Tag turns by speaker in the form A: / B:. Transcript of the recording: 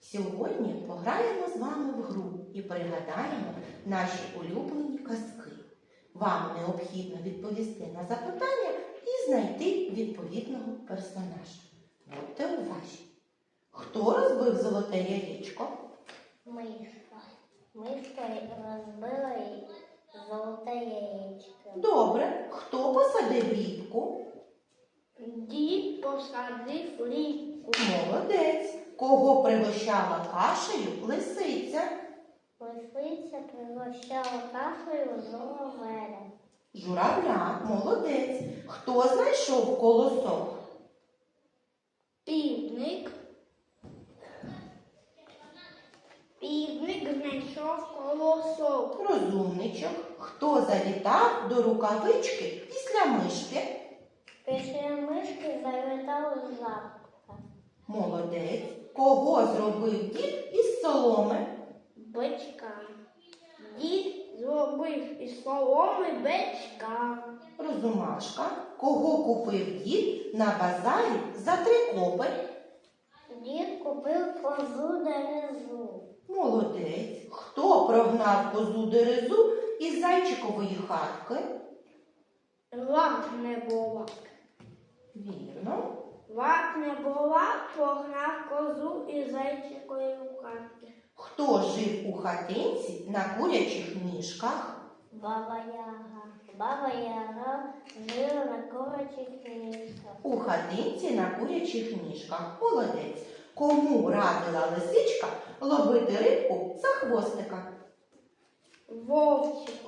A: Сьогодні пограємо з вами в гру і пригадаємо наші улюблені казки. Вам необхідно відповісти на запитання і знайти відповідного персонажа. Будьте уважні. Хто розбив золоте яєчко?
B: Мишка. Мишка розбила золоте яєчко.
A: Добре. Хто посадив рібку?
B: Дід посадив рібку.
A: Кого пригощала кашею лисиця?
B: Лисиця пригощала кашею золовеля.
A: Журавля, молодець. Хто знайшов колосок?
B: Півник. Півник знайшов колосок.
A: Розумничок. Хто завітав до рукавички після мишки?
B: Після мишки завітала жабка.
A: Молодець. Кого зробив дід із соломи?
B: Бичка. Дід зробив із соломи бичка.
A: Розумашка. Кого купив дід на базарі за три копи?
B: Дід купив козу дерезу.
A: Молодець. Хто прогнав козу дерезу із зайчикової хатки?
B: Лак не була. Не була, погнав козу із зайчикою хатки.
A: Хто жив у хатинці на курячих ніжках?
B: Баба Яга. Баба Яга жила на курачих ніжках.
A: У хатинці на курячих ніжках. Молодець. Кому радила лисичка ловити рибку за хвостика?
B: Вовчику.